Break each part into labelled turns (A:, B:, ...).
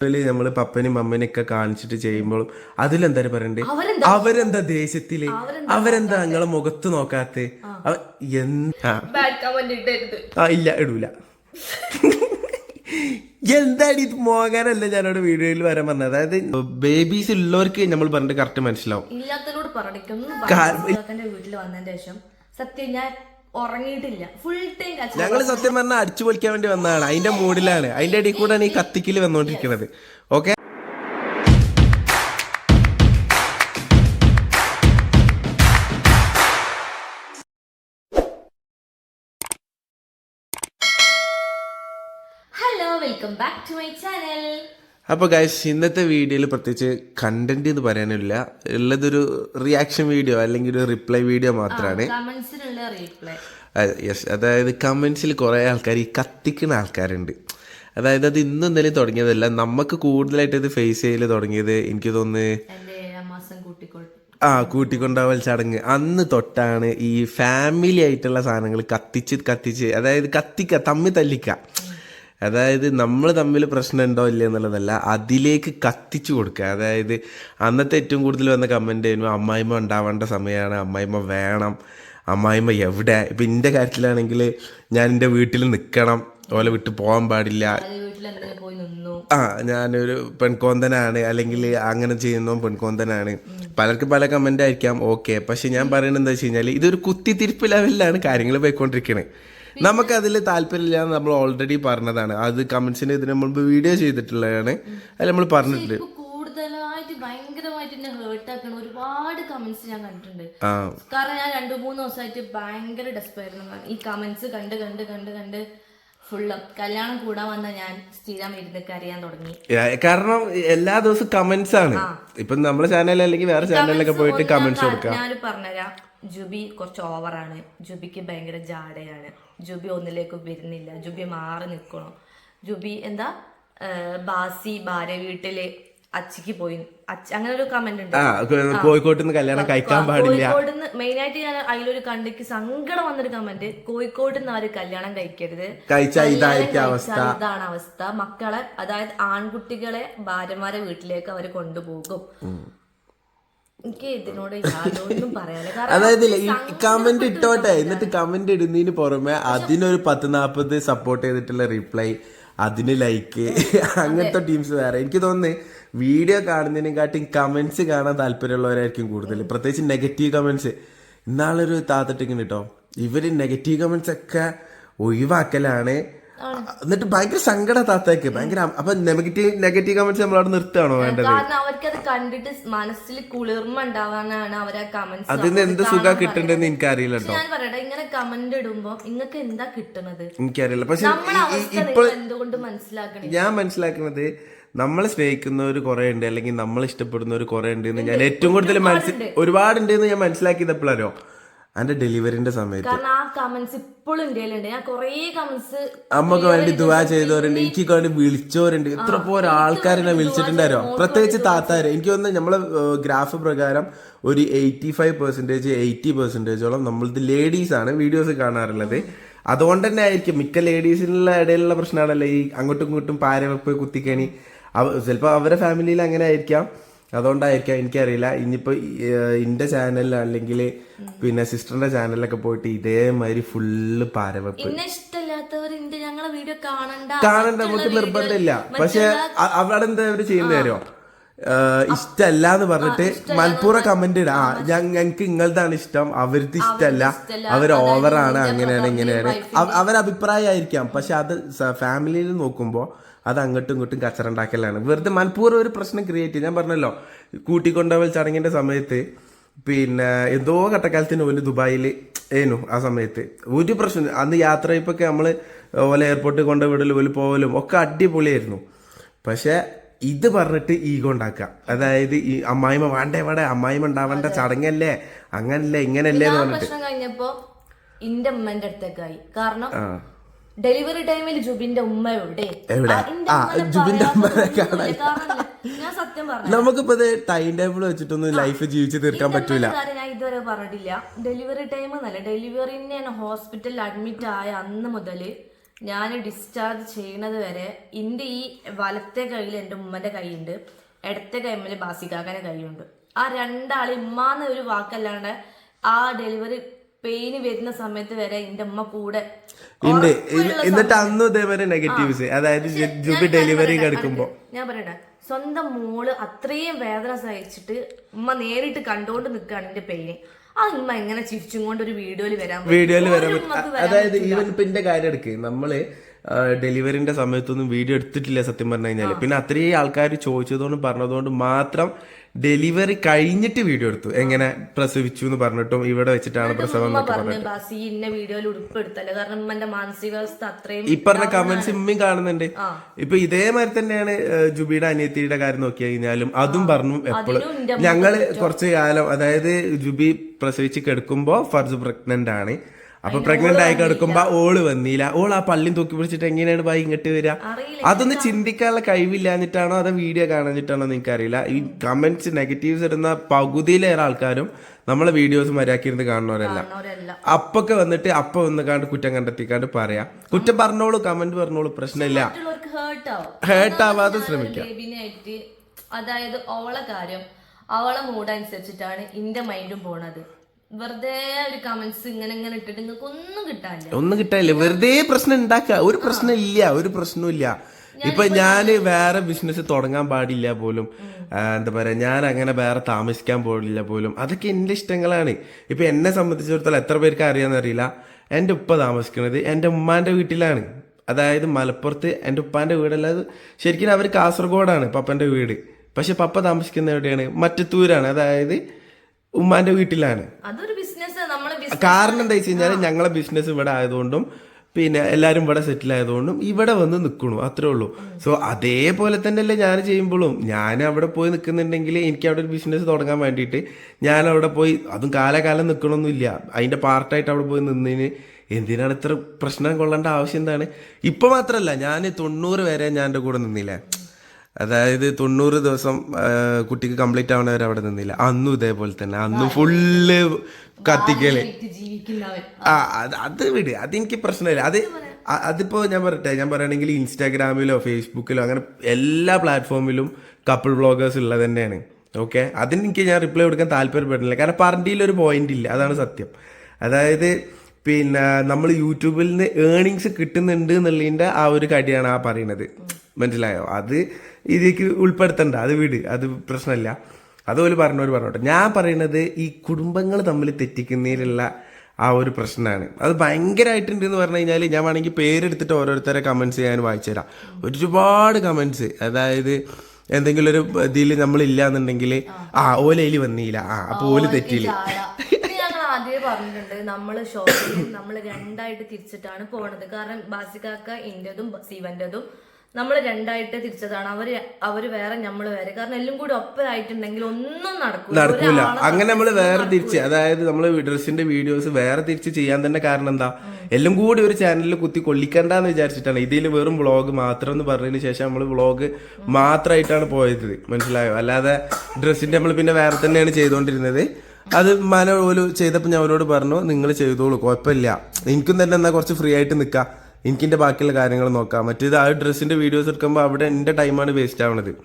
A: നമ്മൾ പപ്പനും മമ്മനും ഒക്കെ കാണിച്ചിട്ട് ചെയ്യുമ്പോഴും അതിലെന്താ പറയണ്ടേ?
B: അവരെന്താ?
A: ദേശത്തിൽ അവരെന്താ നിങ്ങളെ മുഖത്ത് നോക്കാത്ത? എന്താ ആ. ഇല്ല ഇടൂല. എന്താണ് ഇത്? മോകാനല്ല ഞാനോട് വീഡിയോയിൽ വരാൻ പറഞ്ഞത്. അതായത് ബേബീസ് ഉള്ളവർക്ക് നമ്മൾ പറഞ്ഞിട്ട് കറക്റ്റ് മനസ്സിലാവും.
B: ഇല്ലാത്തതിനോട് വീട്ടിൽ വന്നതിന് ശേഷം സത്യം ഞാൻ ഉറങ്ങിയിട്ടില്ല. ഫുൾ ടൈം
A: ഞങ്ങൾ സത്യം പറഞ്ഞാൽ അടിച്ചു പൊളിക്കാൻ വേണ്ടി വന്നതാണ്. അതിന്റെ മൂഡിലാണ് അതിന്റെ ഇടയിൽ കൂടെയാണ് ഈ കത്തിക്കൽ വന്നുകൊണ്ടിരിക്കുന്നത് okay
B: hello welcome back to my channel
A: അപ്പോൾ ഗൈസ് ഇന്നത്തെ വീഡിയോയിൽ പ്രത്യേകിച്ച് കണ്ടന്റ് എന്ന് പറയാനില്ല. ഉള്ളതൊരു റിയാക്ഷൻ വീഡിയോ അല്ലെങ്കിൽ ഒരു റിപ്ലൈ വീഡിയോ മാത്രമാണ് യെസ് അതായത് കമൻസിൽ കുറേ ആൾക്കാർ ഈ കത്തിക്കുന്ന ആൾക്കാരുണ്ട്. അതായത് അത് ഇന്നും ഇന്നലെയും തുടങ്ങിയതല്ല നമുക്ക് കൂടുതലായിട്ട് ഇത് ഫേസ് ചെയ്യൽ തുടങ്ങിയത് എനിക്ക് തോന്നുന്നു ആ കൂട്ടിക്കൊണ്ടാവൽ ചടങ്ങ്. അന്ന് തൊട്ടാണ് ഈ ഫാമിലി ആയിട്ടുള്ള സാധനങ്ങൾ കത്തിച്ച് കത്തിച്ച് അതായത് കത്തിക്ക തമ്മി തല്ലിക്ക. അതായത് നമ്മൾ തമ്മിൽ പ്രശ്നം ഉണ്ടോ ഇല്ല എന്നുള്ളതല്ല അതിലേക്ക് കത്തിച്ചു കൊടുക്കുക. അതായത് അന്നത്തെ ഏറ്റവും കൂടുതൽ വന്ന കമന്റ് ആയിരുന്നു അമ്മായിമ്മ ഉണ്ടാവേണ്ട സമയമാണ് അമ്മായിമ്മ വേണം അമ്മായിമ്മ എവിടെ? ഇപ്പം എന്റെ കാര്യത്തിലാണെങ്കിൽ ഞാൻ എന്റെ വീട്ടിൽ നിൽക്കണം ഓലെ വിട്ട് പോകാൻ പാടില്ല. ആ ഞാനൊരു പെൺകോന്തനാണ് അല്ലെങ്കിൽ അങ്ങനെ ചെയ്യുന്ന പെൺകോന്തനാണ്. പലർക്ക് പല കമന്റ് ആയിരിക്കാം ഓക്കെ പക്ഷെ ഞാൻ പറയുന്നത് എന്താ വെച്ച് കഴിഞ്ഞാൽ ഇതൊരു കുത്തിത്തിരിപ്പ് ലെവലിലാണ് കാര്യങ്ങൾ പോയിക്കൊണ്ടിരിക്കുന്നത് നമുക്ക് അതിൽ താല്പര്യമില്ല നമ്മൾ ഓൾറെഡി പറഞ്ഞതാണ്. അത് കമന്റ്സിന് ഇതിന് മുമ്പ് വീഡിയോ ചെയ്തിട്ടുള്ളതാണ്. അത് നമ്മൾ പറഞ്ഞിട്ടുണ്ട്.
B: കൂടുതലായിട്ട് ഭയങ്കരമായിട്ട് എന്നെ ഹേർട്ട് ആക്കുന്ന ഒരുപാട് കമന്റ്സ് ഞാൻ കണ്ടിട്ടുണ്ട്. കാരണം ഞാൻ രണ്ടു മൂന്ന് ദിവസമായിട്ട് ഭയങ്കര ഡെസ്പായിരുന്നു ഈ കമന്റ്സ് കണ്ട് കണ്ട് കണ്ട് കണ്ട് കല്യാണം കൂടാൻ വന്ന ഞാൻ സ്ഥിരം ഇരുന്ന് കരയാൻ തുടങ്ങി.
A: കാരണം എല്ലാ ദിവസവും കമന്റ്സ് ആണ്. ഇപ്പൊ നമ്മുടെ ചാനൽ അല്ലെങ്കിൽ വേറെ ചാനലിലൊക്കെ പോയിട്ട് കമന്റ്സ് കൊടുക്കാം.
B: ഞാൻ പറഞ്ഞുതരാം. ജുബി കുറച്ച് ഓവറാണ് ജുബിക്ക് ഭയങ്കര ജാടയാണ് ജുബി ഒന്നിലേക്ക് വരുന്നില്ല. ജുബി മാറി നിൽക്കണം. ജുബി എന്താ ബാസി ഭാര്യ വീട്ടിൽ അച്ചിക്ക് പോയി. അങ്ങനെ ഒരു കമന്റ് ഉണ്ട്.
A: കോഴിക്കോട്ട് നിന്ന് കല്യാണം കഴിക്കാൻ പാടില്ല.
B: കോഴിക്കോട് മെയിൻ ആയിട്ട് ഞാൻ അതിലൊരു കണ്ടിക്ക് സങ്കടം വന്നൊരു കമന്റ് കോഴിക്കോട് നിന്ന് അവർ കല്യാണം കഴിക്കരുത്. ഇതാണ് അവസ്ഥ. മക്കളെ അതായത് ആൺകുട്ടികളെ ഭാര്യമാരെ വീട്ടിലേക്ക് അവർ കൊണ്ടുപോകും. എനിക്ക് ഇതിനോട് യാതൊന്നും പറയാനില്ല.
A: അതായത് ഈ കമന്റ് ഇട്ടോട്ടെ. എന്നിട്ട് കമന്റ് ഇടുന്നതിന് പുറമെ അതിനൊരു പത്ത് നാപ്പത് സപ്പോർട്ട് ചെയ്തിട്ടുള്ള റിപ്ലൈ അതിന് ലൈക്ക് അങ്ങനത്തെ ടീംസ് വേറെ. എനിക്ക് തോന്നുന്നു വീഡിയോ കാണുന്നതിനെക്കാട്ടും കമന്റ്സ് കാണാൻ താല്പര്യമുള്ളവരായിരിക്കും കൂടുതൽ. പ്രത്യേകിച്ച് നെഗറ്റീവ് കമന്റ്സ് ഇന്നാളൊരു താത്തിട്ടിങ്ങനെ കേട്ടോ ഇവർ നെഗറ്റീവ് കമന്റ്സ് ഒക്കെ ഒഴിവാക്കലാണ്. എന്നിട്ട് ഭയങ്കര സങ്കട താത്തേക്ക് ഭയങ്കര അപ്പൊ നെഗറ്റീവ് നെഗറ്റീവ് കമന്റ്സ് നമ്മൾ അവിടെ നിർത്തുകയാണോ വേണ്ടത്?
B: കാരണം അവർക്ക് അത് കണ്ടിട്ട് മനസ്സിൽ കുളിർമ ഉണ്ടാവാനാണ് അവർ ആ കമന്റ്സ്
A: അതിന് എന്ത് സുഖം കിട്ടണ്ടെന്ന് എനിക്കറിയില്ല കേട്ടോ.
B: ഞാൻ പറയട്ടെ ഇങ്ങനെ കമന്റ് ഇടുമ്പോ നിങ്ങൾക്ക് എന്താ കിട്ടുന്നത്
A: എനിക്കറിയില്ല. പക്ഷെ
B: നിങ്ങൾ എന്തുകൊണ്ട് മനസ്സിലാക്കണം?
A: ഞാൻ മനസ്സിലാക്കുന്നത് നമ്മളെ സ്നേഹിക്കുന്നവർ കുറെ ഉണ്ട് അല്ലെങ്കിൽ നമ്മൾ ഇഷ്ടപ്പെടുന്നവർ കുറെ ഉണ്ട് എന്ന് ഞാൻ ഏറ്റവും കൂടുതൽ മനസ്സിൽ ഒരുപാടുണ്ട് എന്ന് ഞാൻ മനസ്സിലാക്കിയത് എപ്പോഴാരോ എന്റെ ഡെലിവറിന്റെ സമയത്ത്.
B: കാരണം ആ കമന്റ്സ് ഇപ്പോഴും ഇന്ത്യയിലുണ്ട് ഞാൻ കുറേ കമന്റ്സ്
A: അമ്മയ്ക്ക് വേണ്ടി ദുവാ ചെയ്തവരുണ്ട്. എനിക്ക് വേണ്ടി വിളിച്ചവരുണ്ട്. ഇത്ര പോലെ ആൾക്കാരെന്നെ വിളിച്ചിട്ടുണ്ടാരോ പ്രത്യേകിച്ച് താത്താര്. എനിക്ക് തോന്നുന്നു നമ്മളെ ഗ്രാഫ് പ്രകാരം ഒരു എയ്റ്റി ഫൈവ് പെർസെന്റേജ് എയ്റ്റി പെർസെന്റേജോളം നമ്മളത് ലേഡീസ് ആണ് വീഡിയോസ് കാണാറുള്ളത്. അതുകൊണ്ട് തന്നെ ആയിരിക്കും മിക്ക ലേഡീസിനുള്ള ഇടയിലുള്ള പ്രശ്നമാണല്ലോ ഈ അങ്ങോട്ടും ഇങ്ങോട്ടും പാരവെപ്പ് കുത്തിക്കണി. ചിലപ്പോ ചിലപ്പോൾ അവരെ ഫാമിലിയിൽ അങ്ങനെ ആയിരിക്കാം. അതുകൊണ്ടായിരിക്കാം എനിക്കറിയില്ല. ഇനിയിപ്പോ എന്റെ ചാനലിൽ അല്ലെങ്കിൽ പിന്നെ സിസ്റ്ററിന്റെ ചാനലിലൊക്കെ പോയിട്ട് ഇതേമാതിരി ഫുള്ള് പാരവെപ്പ്.
B: കാണണ്ട.
A: നമുക്ക് നിർബന്ധമില്ല. പക്ഷെ അവിടെ എന്താ അവർ ചെയ്യുന്ന തരോ ഇഷ്ടല്ല എന്ന് പറഞ്ഞിട്ട് മലപ്പുറം കമന്റ് ഇടാ. ഞങ്ങൾക്ക് ഇങ്ങളതാണ് ഇഷ്ടം. അവർക്ക് ഇഷ്ടല്ല. അവർ ഓവറാണ് അങ്ങനെയാണ് ഇങ്ങനെയാണ്. അവരഭിപ്രായം ആയിരിക്കാം അഭിപ്രായമായിരിക്കാം പക്ഷെ അത് ഫാമിലിയിൽ നോക്കുമ്പോൾ അത് അങ്ങോട്ടും ഇങ്ങോട്ടും കച്ചറുണ്ടാക്കലാണ്. വെറുതെ മനഃപൂർവം ഒരു പ്രശ്നം ക്രിയേറ്റ് ചെയ്യും ഞാൻ പറഞ്ഞല്ലോ കൂട്ടിക്കൊണ്ടവൽ ചടങ്ങിന്റെ സമയത്ത് പിന്നെ എന്തോ ഘട്ടക്കാലത്തിന് ഓൽ ദുബായിൽ ഏനു ആ സമയത്ത്. ഒരു പ്രശ്നം അന്ന് യാത്ര ഇപ്പൊക്കെ നമ്മൾ ഓലെ എയർപോർട്ടിൽ കൊണ്ട് വിടലും ഓൽ പോകലും ഒക്കെ അടിപൊളിയായിരുന്നു. പക്ഷെ ഇത് പറഞ്ഞിട്ട് ഈഗോ ഉണ്ടാക്കുക. അതായത് ഈ അമ്മായിമ വേണ്ടേ വേണ്ട അമ്മായിമ ഉണ്ടാവേണ്ട ചടങ്ങല്ലേ? അങ്ങനല്ലേ ഇങ്ങനല്ലേ എന്ന് പറഞ്ഞിട്ട്.
B: കഴിഞ്ഞപ്പോ ഇന്റെ ഉമ്മന്റെ അടുത്തേക്കായി. കാരണം ഡെലിവറി ടൈമിൽ ജുബിന്റെ ഉമ്മ എവിടെ?
A: ജുബിന്റെ
B: ഉമ്മ
A: ഉമ്മനെ
B: തോന്നുന്നില്ല. ഞാൻ സത്യം പറഞ്ഞു.
A: നമുക്കിപ്പോ ടൈം ടേബിൾ വെച്ചിട്ടൊന്നും ലൈഫ് ജീവിച്ചു തീർക്കാൻ പറ്റൂല.
B: ഞാൻ ഇതുവരെ പറഞ്ഞിട്ടില്ല. ഡെലിവറി ടൈം എന്നല്ല ഡെലിവറിന് ഞാൻ ഹോസ്പിറ്റലിൽ അഡ്മിറ്റ് ആയ അന്ന് മുതൽ ഞാൻ ഡിസ്ചാർജ് ചെയ്യണത് വരെ എന്റെ ഈ വലത്തെ കയ്യിൽ എന്റെ ഉമ്മന്റെ കൈയുണ്ട് ഇടത്തെ കൈമിൽ ബാസിക്കാക്കന്റെ കൈയുണ്ട് ആ രണ്ടാളി ഉമ്മാന്ന് ഒരു വാക്കല്ലാണ്ട് ആ ഡെലിവറി പെയിന് വരുന്ന സമയത്ത് വരെ എന്റെ ഉമ്മ കൂടെ
A: ഉണ്ട്. എന്നിട്ട് അന്നും ഇതേവരെ നെഗറ്റീവ്സ് അതായത് ജുബി ഡെലിവറി കിടക്കുമ്പോ.
B: ഞാൻ പറയട്ടെ. സ്വന്തം മോൾ അത്രയും വേദന സഹിച്ചിട്ട് ഉമ്മ നേരിട്ട് കണ്ടോണ്ട് നിൽക്കുകയാണ് എന്റെ പെയിന്. ആ ഉമ്മ എങ്ങനെ ചിരിച്ചും കൊണ്ട് ഒരു വീഡിയോയിൽ വരാൻ
A: വീഡിയോയിൽ വരാൻ അതായത് ഈവൻ ഇപ്പൊ എന്റെ കാര്യം എടുക്കുക നമ്മൾ ഡെലിവറിന്റെ സമയത്തൊന്നും വീഡിയോ എടുത്തിട്ടില്ല സത്യം പറഞ്ഞു കഴിഞ്ഞാൽ. പിന്നെ അത്രയും ആൾക്കാർ ചോദിച്ചതുകൊണ്ടും പറഞ്ഞതുകൊണ്ടും മാത്രം ഡെലിവറി കഴിഞ്ഞിട്ട് വീഡിയോ എടുത്തു. എങ്ങനെ പ്രസവിച്ചു എന്ന് പറഞ്ഞിട്ടും ഇവിടെ വെച്ചിട്ടാണ് പ്രസവം
B: വീഡിയോയിൽ കാരണം എന്റെ മാനസികാവസ്ഥ അത്രയും
A: ഈ പറഞ്ഞ കമന്റ്സ് ഇമ്മയും കാണുന്നുണ്ട്. ഇപ്പൊ ഇതേമാതിരി തന്നെയാണ് ജുബിയുടെ അനിയത്തിയുടെ കാര്യം നോക്കി കഴിഞ്ഞാലും അതും പറഞ്ഞു എപ്പോഴും ഞങ്ങൾ കുറച്ച് കാലം അതായത് ജുബി പ്രസവിച്ച് കെടുക്കുമ്പോ ഫർസ് പ്രഗ്നന്റ് ആണ്. അപ്പൊ പ്രഗ്നന്റ് ആയി കിടക്കുമ്പോ ഓൾ വന്നില്ല. ഓൾ ആ പള്ളിയും തൂക്കി പിടിച്ചിട്ട് എങ്ങനെയാണ് ബായി ഇങ്ങോട്ട് വരിക? അതൊന്നും ചിന്തിക്കാനുള്ള കഴിവില്ലാഞ്ഞിട്ടാണോ അതോ വീഡിയോ കാണാഞ്ഞിട്ടാണോ നിങ്ങൾക്ക് അറിയില്ല ഈ കമന്റ്സ് നെഗറ്റീവ്സ് ഇടുന്ന പകുതിയിലേറെ ആൾക്കാരും നമ്മളെ വീഡിയോസ് മര്യാദക്കിരുന്ന് കാണുന്നവരല്ല. അപ്പൊക്കെ വന്നിട്ട് അപ്പൊ വന്ന് കാണ്ട് കുറ്റം കണ്ടെത്തിക്കാണ്ട് പറയാം. കുറ്റം പറഞ്ഞോളൂ കമന്റ് പറഞ്ഞോളൂ പ്രശ്നമില്ല.
B: ഹേർട്ടാവാതെ ഹേർട്ട്
A: ആവാതെ ശ്രമിക്കാം.
B: അതായത് ഓളെ കാര്യം അവളെ മൂഡ് അനുസരിച്ചിട്ടാണ് ഇന്റെ മൈൻഡും പോണത്. വെറുതെ ഒരു കമന്റ്സ് ഇങ്ങനെ ഇങ്ങനെ ഇട്ടിട്ട് നിങ്ങൾക്ക് ഒന്നും കിട്ടാനില്ല.
A: ഒന്നും കിട്ടാനില്ല. വെറുതെ പ്രശ്നം ഉണ്ടാക്കുക. ഒരു പ്രശ്നം ഇല്ല ഒരു പ്രശ്നവും ഇപ്പൊ ഞാൻ വേറെ ബിസിനസ് തുടങ്ങാൻ പാടില്ല പോലും. എന്താ പറയാ ഞാൻ അങ്ങനെ വേറെ താമസിക്കാൻ പാടില്ല പോലും. അതൊക്കെ എന്റെ ഇഷ്ടങ്ങളാണ്. ഇപ്പൊ എന്നെ സംബന്ധിച്ചിടത്തോളം എത്ര പേർക്ക് അറിയാന്നറിയില്ല എന്റെ ഉപ്പ താമസിക്കുന്നത് എന്റെ ഉമ്മാന്റെ വീട്ടിലാണ്. അതായത് മലപ്പുറത്ത് എന്റെ ഉപ്പാന്റെ വീടല്ലാതെ ശരിക്കും അവർ കാസർഗോഡാണ് പപ്പന്റെ വീട്. പക്ഷെ പപ്പ താമസിക്കുന്ന എവിടെയാണ്? മറ്റത്തൂരാണ്. അതായത് ഉമ്മാന്റെ വീട്ടിലാണ്.
B: അതൊരു ബിസിനസ് നമ്മൾ
A: കാരണം എന്താ വെച്ച് കഴിഞ്ഞാൽ ഞങ്ങളെ ബിസിനസ് ഇവിടെ ആയതുകൊണ്ടും പിന്നെ എല്ലാരും ഇവിടെ സെറ്റിൽ ആയതുകൊണ്ടും ഇവിടെ വന്ന് നിൽക്കണു അത്രേ ഉള്ളൂ. സോ അതേപോലെ തന്നെയല്ലേ ഞാൻ ചെയ്യുമ്പോഴും. ഞാൻ അവിടെ പോയി നിൽക്കുന്നുണ്ടെങ്കിൽ എനിക്ക് അവിടെ ഒരു ബിസിനസ് തുടങ്ങാൻ വേണ്ടിയിട്ട് ഞാൻ അവിടെ പോയി അതും കാലകാലം നിൽക്കണമൊന്നുമില്ല അതിന്റെ പാർട്ടായിട്ട് അവിടെ പോയി നിന്നതിന് എന്തിനാണ് ഇത്ര പ്രശ്നം കൊള്ളേണ്ട ആവശ്യം എന്താണ്? ഇപ്പൊ മാത്രല്ല ഞാൻ തൊണ്ണൂറ് വരെ ഞാൻ എന്റെ കൂടെ നിന്നില്ലേ? അതായത് തൊണ്ണൂറ് ദിവസം കുട്ടിക്ക് കംപ്ലീറ്റ് ആവണ വരെ അവിടെ നിന്നില്ല. അന്നും ഇതേപോലെ തന്നെ. അന്ന് ഫുള്ള്
B: കത്തിക്കൽ.
A: ആ അത് അത് വിട്. അതെനിക്ക് പ്രശ്നമില്ല. അത് അതിപ്പോ ഞാൻ പറയട്ടെ. ഞാൻ പറയുകയാണെങ്കിൽ ഇൻസ്റ്റാഗ്രാമിലോ ഫേസ്ബുക്കിലോ അങ്ങനെ എല്ലാ പ്ലാറ്റ്ഫോമിലും കപ്പിൾ ബ്ലോഗേഴ്സ് ഉള്ളത് തന്നെയാണ്. ഓക്കെ അതിന് എനിക്ക് ഞാൻ റിപ്ലൈ കൊടുക്കാൻ താല്പര്യപ്പെടുന്നില്ല. കാരണം പറഞ്ഞിട്ടില്ല ഒരു പോയിന്റ് ഇല്ല. അതാണ് സത്യം. അതായത് പിന്നെ നമ്മൾ യൂട്യൂബിൽ നിന്ന് ഏണിങ്സ് കിട്ടുന്നുണ്ട് എന്നുള്ളതിന്റെ ആ ഒരു കടിയാണ് ആ പറയുന്നത്. മനസ്സിലായോ? അത് ഇതിലേക്ക് ഉൾപ്പെടുത്തണ്ട. അത് വിട്. അത് പ്രശ്നമില്ല അതുപോലെ പറഞ്ഞവർ പറഞ്ഞോട്ടെ. ഞാൻ പറയുന്നത് ഈ കുടുംബങ്ങൾ തമ്മിൽ തെറ്റിക്കുന്നതിലുള്ള ആ ഒരു പ്രശ്നമാണ് അത് ഭയങ്കരമായിട്ടുണ്ട് എന്ന് പറഞ്ഞു കഴിഞ്ഞാൽ ഞാൻ വേണമെങ്കിൽ പേരെടുത്തിട്ട് ഓരോരുത്തരെ കമൻസ് ഞാൻ വായിച്ചു തരാം. ഒരുപാട് കമൻസ് അതായത് എന്തെങ്കിലും ഒരു ഇതിൽ നമ്മളില്ല എന്നുണ്ടെങ്കിൽ ആ ഓലയിൽ വന്നില്ല ആ അപ്പോൾ ഓൽ തെറ്റിയില്ല
B: ആദ്യമേ പറഞ്ഞിട്ടുണ്ട് നമ്മൾ ഷോപ്പിൽ നമ്മൾ രണ്ടായിട്ട് തിരിച്ചിട്ടാണ് പോണത്. കാരണം ബാസിക്കാക്ക ഇന്റതും ശിവന്റതും നമ്മൾ രണ്ടായിട്ട് തിരിച്ചതാണ്. അവർ അവർ വേറെ നമ്മൾ വേറെ. കാരണം എല്ലാം കൂടി ഒപ്പരായിട്ടുണ്ടെങ്കിൽ ഒന്നും നടക്കൂല.
A: നടക്കൂല. അങ്ങനെ നമ്മൾ വേറെ. തിരിച്ച് അതായത് നമ്മൾ ഡ്രസ്സിന്റെ വീഡിയോസ് വേറെ തിരിച്ച് ചെയ്യാൻ തന്നെ കാരണം എന്താ? എല്ലാം കൂടി ഒരു ചാനലിൽ കുത്തി കൊള്ളിക്കണ്ടെന്ന് വിചാരിച്ചിട്ടാണ്. ഇതിൽ വെറും വ്ളോഗ് മാത്രം എന്ന് പറഞ്ഞതിന് ശേഷം നമ്മൾ വ്ളോഗ് മാത്രമായിട്ടാണ് പോയത്. മനസ്സിലായോ? അല്ലാതെ ഡ്രസ്സിന്റെ നമ്മൾ പിന്നെ വേറെ തന്നെയാണ് ചെയ്തുകൊണ്ടിരുന്നത് അത് മന പോലും ചെയ്തപ്പോൾ ഞാൻ അവരോട് പറഞ്ഞു നിങ്ങൾ ചെയ്തോളൂ കുഴപ്പമില്ല എനിക്കും തന്നെ എന്നാ കുറച്ച് ഫ്രീ ആയിട്ട് നിൽക്കാം എനിക്കിന്റെ ബാക്കിയുള്ള കാര്യങ്ങൾ നോക്കാം. മറ്റേത് ആ ഡ്രസ്സിന്റെ വീഡിയോസ് എടുക്കുമ്പോൾ അവിടെ എന്റെ ടൈമാണ് വേസ്റ്റ് ആവണത്.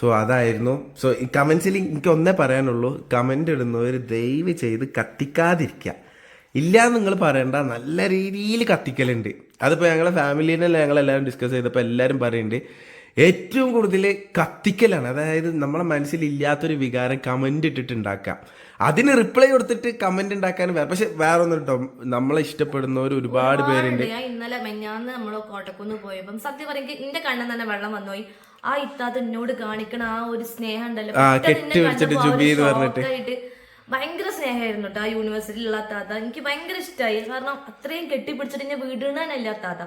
A: സോ അതായിരുന്നു. സോ ഈ കമന്റ്സിൽ എനിക്ക് ഒന്നേ പറയാനുള്ളൂ. കമന്റ് ഇടുന്നവർ ദയവ് ചെയ്ത് കത്തിക്കാതിരിക്കുക ഇല്ല നിങ്ങൾ പറയണ്ട. നല്ല രീതിയിൽ കത്തിക്കലുണ്ട്. അതിപ്പോൾ ഞങ്ങളെ ഫാമിലിയിലല്ല ഞങ്ങളെല്ലാവരും ഡിസ്കസ് ചെയ്തപ്പോൾ എല്ലാവരും പറയുന്നുണ്ട് ഏറ്റവും കൂടുതൽ കത്തിക്കലാണ്. അതായത് നമ്മളെ മനസ്സിൽ ഇല്ലാത്തൊരു വികാരം കമന്റ് ഇട്ടിട്ട് ഉണ്ടാക്കാം അതിന് റിപ്ലൈ കൊടുത്തിട്ട് കമന്റ് ഉണ്ടാക്കാൻ വേറെ പക്ഷെ വേറെ ഒന്നും കേട്ടോ നമ്മളെ ഇഷ്ടപ്പെടുന്നവർ ഒരുപാട് പേരുണ്ട്.
B: ഞാൻ ഇന്നലെ മെഞ്ഞാന്ന് നമ്മൾ കോട്ടക്കുന്ന് പോയപ്പം സത്യം പറയുക എന്റെ കണ്ണിൽ തന്നെ വെള്ളം വന്നുപോയി. ആ ഇത്താത്ത എന്നോട് കാണിക്കണ ആ ഒരു സ്നേഹം ഉണ്ടല്ലോ.
A: കെട്ടി പിടിച്ചിട്ട് ജുബി എന്ന് പറഞ്ഞിട്ട്.
B: ഭയങ്കര സ്നേഹമായിരുന്നു കേട്ടോ ആ യൂണിവേഴ്സിറ്റിയിലുള്ള താത്ത. എനിക്ക് ഭയങ്കര ഇഷ്ടമായി കാരണം അത്രയും കെട്ടിപ്പിടിച്ചിട്ട് എന്നെ വീടുണ്ടാനല്ല താത്ത.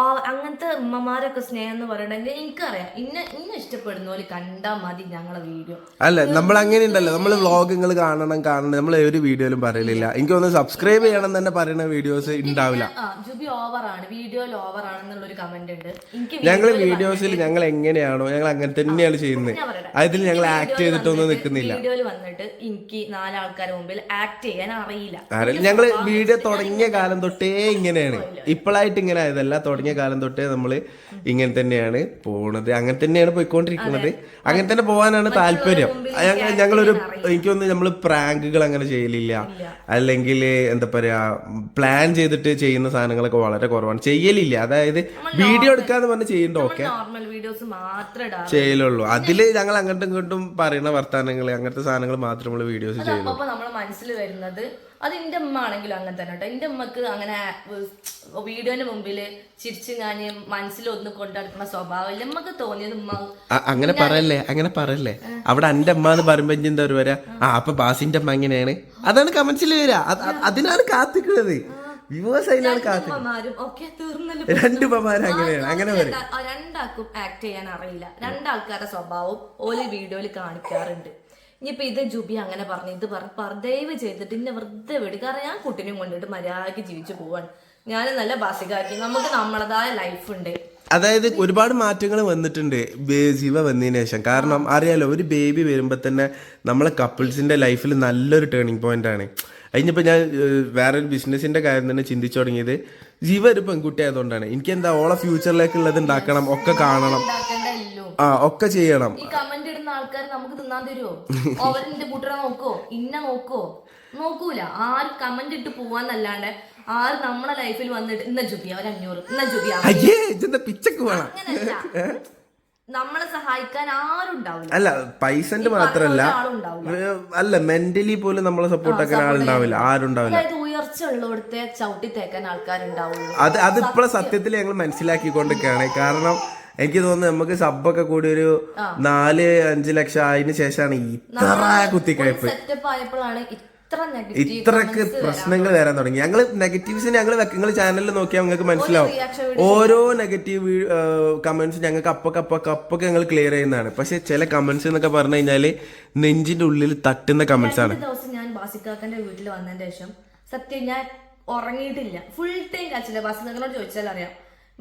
B: അങ്ങനത്തെ ഉമ്മമാരൊക്കെ സ്നേഹം എന്ന് പറയണെങ്കിൽ എനിക്കറിയാം. ഇന്നെ ഇന്നെ ഇഷ്ടപ്പെടുന്ന പോലെ കണ്ടാ മതി ഞങ്ങളെ വീഡിയോ.
A: അല്ല നമ്മൾ അങ്ങനെ ഉണ്ടല്ലോ നമ്മൾ വ്ളോഗുകൾ കാണണം കാണണം. നമ്മൾ ഒരു വീഡിയോയിലും പറയലില്ല. എനിക്ക് ഒന്ന് സബ്സ്ക്രൈബ് ചെയ്യണം തന്നെ പറയുന്ന വീഡിയോസ് ഉണ്ടാവില്ല
B: ജുബി ഓവറാണ്. വീഡിയോയിൽ ഓവറാണെന്നുള്ള ഒരു കമന്റ് ഉണ്ട്. എനിക്ക്
A: ഞങ്ങൾ വീഡിയോസിൽ ഞങ്ങൾ എങ്ങനെയാണോ ഞങ്ങൾ അങ്ങനെ തന്നെയാണ് ചെയ്യുന്നത്. അതിൽ ഞങ്ങൾ ആക്ട് ചെയ്തിട്ടൊന്നും നിൽക്കുന്നില്ല.
B: വീഡിയോയിൽ വന്നിട്ട് എനിക്ക് നാലാൾക്കാരുടെ മുമ്പിൽ ആക്ട് ചെയ്യാൻ അറിയില്ല.
A: ഞങ്ങൾ വീഡിയോ തുടങ്ങിയ കാലം തൊട്ടേ ഇങ്ങനെയാണ്. ഇപ്പോഴായിട്ട് ഇങ്ങനെ ആയതല്ല തുടങ്ങിയ കാലം തൊട്ടേ നമ്മൾ ഇങ്ങനെ തന്നെയാണ് പോണത്. അങ്ങനെ തന്നെയാണ് പോയിക്കൊണ്ടിരിക്കുന്നത്. അങ്ങനെ തന്നെ പോകാനാണ് താല്പര്യം. ഞങ്ങ- ഞങ്ങളൊരു എനിക്കൊന്ന് നമ്മൾ പ്രാങ്കുകൾ അങ്ങനെ ചെയ്യലില്ല. അല്ലെങ്കിൽ എന്താ പറയാ പ്ലാൻ ചെയ്തിട്ട് ചെയ്യുന്ന സാധനങ്ങളൊക്കെ വളരെ കുറവാണ്. ചെയ്യലില്ല. അതായത് വീഡിയോ എടുക്കാന്ന് പറഞ്ഞ് ചെയ്യണ്ട ഓക്കെ ചെയ്യലുള്ളൂ. അതിൽ ഞങ്ങൾ അങ്ങോട്ടും ഇങ്ങോട്ടും പറയുന്ന വർത്തമാനങ്ങൾ അങ്ങനത്തെ സാധനങ്ങൾ മാത്രം നമ്മൾ വീഡിയോസ് ചെയ്യും
B: അപ്പൊ നമ്മളെ മനസ്സിൽ വരുന്നത് അത് എന്റെ അമ്മ ആണെങ്കിലും അങ്ങനെ തന്നെ കേട്ടോ എന്റെ അമ്മയ്ക്ക് അങ്ങനെ വീഡിയോന്റെ മുമ്പിൽ ചിരിച്ചു ഞാൻ മനസ്സിൽ ഒന്ന് സ്വഭാവം സ്വഭാവമില്ല അമ്മയ്ക്ക് തോന്നിയത് ഉമ്മ.
A: അങ്ങനെ പറയല്ലേ അങ്ങനെ പറയല്ലേ. അവിടെ എന്റെ അമ്മ എന്ന് പറയുമ്പോ ഇനി എന്താ വരാ? ആ അപ്പൊ ബാസിന്റെ അമ്മ എങ്ങനെയാണ്? അതാണ് കമന്റ്സിൽ വരാ. അത് അത് അതിനാണ് കാത്തിക്കുന്നത്
B: രണ്ടാൾക്കും ആക്ട് ചെയ്യാൻ അറിയില്ല. രണ്ടാൾക്കാരുടെ സ്വഭാവം ഓൽ വീഡിയോയിൽ കാണിക്കാറുണ്ട്. ഇനിയിപ്പോ ഇത് ജുബി അങ്ങനെ പറഞ്ഞു ഇത് പറഞ്ഞു പറ ദയവ് ചെയ്തിട്ട് ഇന്നെ വെറുതെ വിടുക കാരണം ഞാൻ കുട്ടിനെയും കൊണ്ടിട്ട് മര്യാദയ്ക്ക് ജീവിച്ചു പോവാണ്. ഞാൻ നല്ല ബസികാക്കി നമുക്ക് നമ്മളതായ ലൈഫ് ഉണ്ട്.
A: അതായത് ഒരുപാട് മാറ്റങ്ങൾ വന്നിട്ടുണ്ട് ജീവ വന്നതിന് ശേഷം. കാരണം അറിയാലോ ഒരു ബേബി വരുമ്പോൾ തന്നെ നമ്മളെ കപ്പിൾസിന്റെ ലൈഫിൽ നല്ലൊരു ടേണിംഗ് പോയിന്റ് ആണ്. അതിനിപ്പോൾ ഞാൻ വേറൊരു ബിസിനസിന്റെ കാര്യം തന്നെ ചിന്തിച്ചു തുടങ്ങിയത് ജീവ ഒരു പെൺകുട്ടി ആയതുകൊണ്ടാണ് എനിക്ക് എന്താ ഓളെ ഫ്യൂച്ചറിലേക്കുള്ളത് ഉണ്ടാക്കണം ഒക്കെ കാണണം. ആ ഒക്കെ ചെയ്യണം.
B: ഈ കമന്റ് ഇടുന്ന ആൾക്കാർ നമുക്ക് തിന്നാൻ തരുമോ അവരെന്റെ കൂട്ടറെ നോക്കോ? ഇന്ന നോക്കോ? നോക്കൂല. ആരും കമന്റ് ഇട്ട് പോവാന്നല്ലാണ്ട് ആര് നമ്മളെ ലൈഫിൽ വന്നിട്ട് ഇന്ന ജുബി ഒരു അഞ്ഞൂറ്. ഇന്ന
A: ജുബി
B: അങ്ങനെയല്ല. നമ്മളെ സഹായിക്കാൻ ആരും ഉണ്ടാവില്ല.
A: അല്ല പൈസന്റെ മാത്രല്ല. അല്ല മെന്റലി പോലും നമ്മളെ സപ്പോർട്ട് ആക്കാൻ ആളുണ്ടാവില്ല
B: ആരുണ്ടാവില്ല. ഉയർച്ച ഉള്ളിടത്തെ ചവിട്ടി തേക്കാൻ ആൾക്കാരുണ്ടാവുള്ളൂ.
A: അത് അത് അതിപ്പോഴെ സത്യത്തിൽ ഞങ്ങൾ മനസ്സിലാക്കിക്കൊണ്ടിരിക്കുകയാണ്. കാരണം എനിക്ക് തോന്നുന്നു നമുക്ക് സബ്ബൊക്കെ കൂടി ഒരു നാല് അഞ്ച് ലക്ഷം ആയതിനു ശേഷമാണ് ഇത്ര
B: നെഗറ്റീവ്
A: ഇത്രക്ക് പ്രശ്നങ്ങൾ വരാൻ തുടങ്ങി. ഞങ്ങൾ നെഗറ്റീവ്സ് ഞങ്ങൾ നിങ്ങൾ ചാനലിൽ നോക്കിയാൽ നിങ്ങൾക്ക് മനസ്സിലാവും. ഓരോ നെഗറ്റീവ് കമന്റ്സ് ഞങ്ങൾക്ക് അപ്പൊക്കെ അപ്പൊക്കെ അപ്പൊക്കെ ഞങ്ങൾ ക്ലിയർ ചെയ്യുന്നതാണ്. പക്ഷെ ചില കമന്റ്സ് എന്നൊക്കെ പറഞ്ഞു കഴിഞ്ഞാൽ നെഞ്ചിന്റെ ഉള്ളിൽ തട്ടുന്ന കമന്റ്സ് ആണ്.
B: ദിവസം ഞാൻ ബാസിക്കാക്കന്റെ വീട്ടിൽ വന്നതിന് ശേഷം സത്യം ഞാൻ ഉറങ്ങിയിട്ടില്ല. ഫുൾ ടൈം കച്ചില്ല ബാസിക്കാക്കനോട് ചോദിച്ചാൽ അറിയാം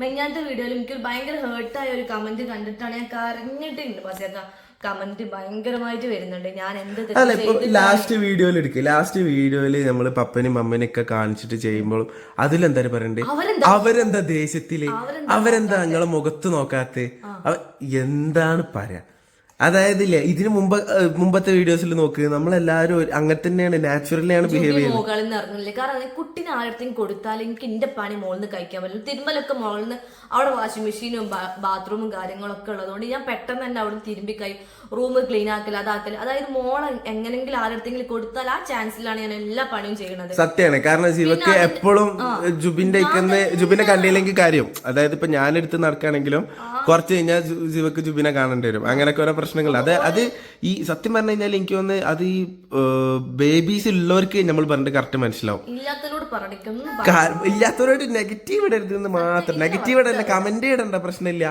B: മെഞ്ഞാത്ത വീഡിയോയിൽ എനിക്ക് ഭയങ്കര ഹേർട്ടായ ഒരു കമന്റ് കണ്ടിട്ടാണ് ഞാൻ കരഞ്ഞിട്ടുണ്ട് ബാസിക്കാക്ക കമന്റ് ഭയങ്കരമായിട്ട് വരുന്നുണ്ട്. ഞാൻ എന്ത്
A: അല്ല ഇപ്പൊ ലാസ്റ്റ് വീഡിയോയിൽ എടുക്കുക ലാസ്റ്റ് വീഡിയോയിൽ നമ്മൾ പപ്പനും അമ്മനും ഒക്കെ കാണിച്ചിട്ട് ചെയ്യുമ്പോൾ അതിലെന്താ പറയണ്ടേ?
B: അവരെന്താ?
A: അവരെന്താ ദേശത്തിൽ അവരെന്താ നിങ്ങളെ മുഖത്ത് നോക്കാത്ത? എന്താണ് പറയാ? അതായത് ഇല്ലേ ഇതിന് മുമ്പ് മുമ്പത്തെ വീഡിയോസിൽ നോക്ക് നമ്മളെല്ലാരും അങ്ങനെ തന്നെയാണ് നാച്ചുറലിയാണ് ബിഹേവ് ചെയ്യുന്നത്.
B: മുകളിൽ നിന്ന് ഇറങ്ങുന്നില്ല? കാരണം കുട്ടിനെ ആരുടെ കൊടുത്താൽ എനിക്ക് എന്റെ പണി മുകളിൽ നിന്ന് കഴിക്കാൻ പറ്റില്ല. തിരുമ്പലൊക്കെ മുകളിൽ നിന്ന് അവിടെ വാഷിംഗ് മെഷീനും ബാത്റൂമും കാര്യങ്ങളൊക്കെ ഉള്ളതുകൊണ്ട് ഞാൻ പെട്ടെന്ന് തന്നെ അവിടെ തിരുമ്പി കൈ റൂം ക്ലീൻ ആക്കൽ അതാക്കൽ അതായത് മോൾ എങ്ങനെങ്കിലും ആരുടെങ്കിലും കൊടുത്താൽ ആ ചാൻസിലാണ് ഞാൻ എല്ലാ പണിയും ചെയ്യുന്നത്
A: സത്യമാണ് കാരണം ശിവക്ക് എപ്പോഴും ജുബിന്റെ ഇക്കുന്ന ജുബിനെ കണ്ടില്ലെങ്കിൽ കാര്യം. അതായത് ഇപ്പൊ ഞാനെടുത്ത് നടക്കുകയാണെങ്കിലും കുറച്ച് കഴിഞ്ഞാൽ ശിവക്ക് ജുബിനെ കാണേണ്ടി വരും. അങ്ങനെയൊക്കെ ഓരോ പ്രശ്നങ്ങൾ. അത് അത് ഈ സത്യം പറഞ്ഞു കഴിഞ്ഞാൽ എനിക്ക് തോന്നുന്നത് അത് ഈ ബേബീസ് ഉള്ളവർക്ക് നമ്മൾ പറഞ്ഞിട്ട് കറക്റ്റ് മനസ്സിലാവും. ഇല്ലാത്തവരോട് ഇല്ലാത്തവരോട് നെഗറ്റീവ് ഇടരുത് എന്ന് മാത്രം. നെഗറ്റീവ് ഇടല്ല കമന്റ് ഇടണ്ട പ്രശ്നമില്ല.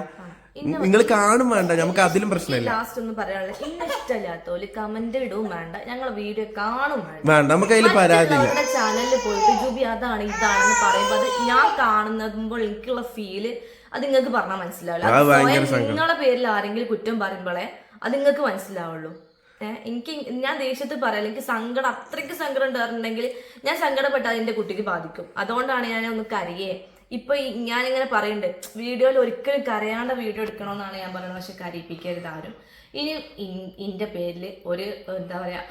A: നിങ്ങൾ കാണും വേണ്ട നമുക്ക് അതിലും പ്രശ്നമില്ല.
B: ലാസ്റ്റ് ഒന്നും പറയാനുള്ള ഇന്ന ഇഷ്ടമില്ലാത്തോൽ കമന്റ് ഇടവും വേണ്ട. ഞങ്ങളെ വീഡിയോ കാണും വേണ്ട.
A: നമുക്ക് അതിൽ
B: പരാതി ചാനലിൽ പോയിട്ട് ജുബി അതാണ് ഇതാണെന്ന് പറയുമ്പോൾ അത് ഞാൻ കാണുന്നതുമ്പോൾ എനിക്കുള്ള ഫീൽ അത് നിങ്ങൾക്ക് പറഞ്ഞാൽ മനസ്സിലാവില്ല. നിങ്ങളെ പേരിൽ ആരെങ്കിലും കുറ്റം പറയുമ്പോഴേ അത് നിങ്ങൾക്ക് മനസ്സിലാവുള്ളൂ എനിക്ക് ഞാൻ ദേഷ്യത്തിൽ പറയാം. എനിക്ക് സങ്കടം അത്രയ്ക്ക് സങ്കടം ഉണ്ടായിരുന്നുണ്ടെങ്കിൽ ഞാൻ സങ്കടപ്പെട്ടാൽ അതിന്റെ കുട്ടിക്ക് ബാധിക്കും. അതുകൊണ്ടാണ് ഞാൻ ഒന്ന് കരയേ. ഇപ്പൊ ഞാനിങ്ങനെ പറയുന്നുണ്ട് വീഡിയോയിൽ ഒരിക്കലും കരയാണ്ട വീഡിയോ എടുക്കണമെന്നാണ് ഞാൻ പറയുന്നത്. പക്ഷെ കരയിപ്പിക്കരുത് ആരും. ഇനി ഇന്റെ പേരിൽ ഒരു എന്താ പറയാ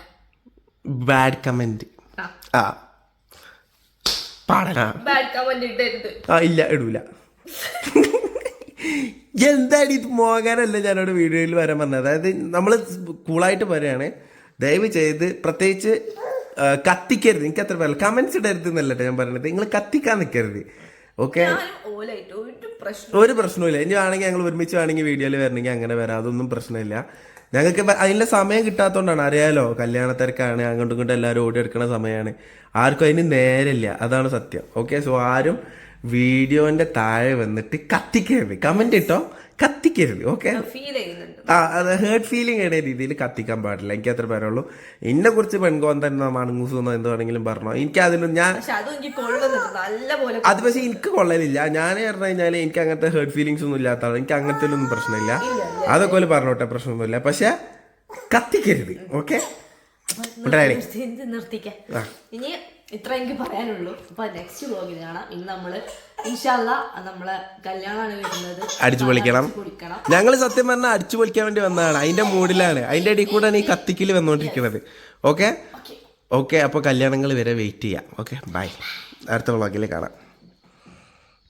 A: ബാഡ് കമന്റ്
B: ബാഡ് കമന്റ് ഇടരുത്.
A: ഇല്ല ഇടൂല. എന്താണ് ഇത് മോകാനല്ല ഞാനോട് വീഡിയോയിൽ വരാൻ പറഞ്ഞത്? അതായത് നമ്മൾ കൂളായിട്ട് പറയുകയാണ് ദയവ് ചെയ്ത് പ്രത്യേകിച്ച് കത്തിക്കരുത്. എനിക്ക് അത്ര പറയില്ല കമന്റ്സ് ഇടരുത് എന്നല്ലേ ഞാൻ പറയുന്നത് നിങ്ങൾ കത്തിക്കാൻ നിൽക്കരുത് ഓക്കെ
B: ഒരു
A: പ്രശ്നമില്ല ഇനി വേണമെങ്കിൽ ഞങ്ങൾ ഒരുമിച്ച് വേണമെങ്കിൽ വീഡിയോയിൽ വരണമെങ്കിൽ അങ്ങനെ വരാം. അതൊന്നും പ്രശ്നമില്ല. ഞങ്ങൾക്ക് അതിന്റെ സമയം കിട്ടാത്തതുകൊണ്ടാണ് അറിയാലോ കല്യാണ തിരക്കാണ്. അങ്ങോട്ടും ഇങ്ങോട്ടും എല്ലാവരും ഓടിയെടുക്കുന്ന സമയമാണ് ആർക്കും അതിന് നേരമില്ല. അതാണ് സത്യം. ഓക്കെ സോ ആരും വീഡിയോന്റെ താഴെ വന്നിട്ട് കത്തിക്കരുത്. കമന്റ് ഇട്ടോ? കത്തിക്കരുത്. ഓക്കെ ആ അത് ഹേർട്ട് ഫീലിംഗ് ആയ രീതിയിൽ കത്തിക്കാൻ പാടില്ല. എനിക്ക് അത്ര പറയുള്ളൂ എന്നെ കുറിച്ച് പെൺകോന്തന്നോ മണങ്ങൂസെന്നോ എന്തോ ആണെങ്കിലും പറഞ്ഞോ. എനിക്ക് അതിലും ഞാൻ
B: അതും
A: പക്ഷെ എനിക്ക് കൊള്ളലില്ല. ഞാൻ പറഞ്ഞു കഴിഞ്ഞാൽ എനിക്ക് അങ്ങനത്തെ ഹേർട്ട് ഫീലിംഗ്സ് ഒന്നും ഇല്ലാത്തതാണ് എനിക്ക് അങ്ങനത്തെ ഒന്നും പ്രശ്നമില്ല അതൊക്കെ പോലെ പറഞ്ഞോട്ടെ പ്രശ്നമൊന്നുമില്ല. പക്ഷെ കത്തിക്കരുത്. ഓക്കെ
B: നിർത്തി നിർത്തിക്കാം. ഇനി ഇത്ര എനിക്ക് പറയാനുള്ളൂ. അപ്പൊ നെക്സ്റ്റ് വ്ലോഗിൽ കാണാം. ഇന്ന് നമ്മൾ ഇൻഷാല്ല നമ്മളെ കല്യാണമാണ് വരുന്നത്.
A: അടിച്ചു പൊളിക്കണം.
B: അടിച്ചു പൊളിക്കണം.
A: ഞങ്ങൾ സത്യം പറഞ്ഞാൽ അടിച്ചു പൊളിക്കാൻ വേണ്ടി വന്നതാണ്. അതിന്റെ മൂഡിലാണ് അതിന്റെ ഇടയിൽ കൂടെയാണ് ഈ കത്തിക്കൽ വന്നുകൊണ്ടിരിക്കുന്നത് ഓക്കെ ഓക്കെ അപ്പോൾ കല്യാണങ്ങൾ വരെ വെയിറ്റ് ചെയ്യാം. ഓക്കെ ബൈ അടുത്ത വ്ളോഗിൽ കാണാം.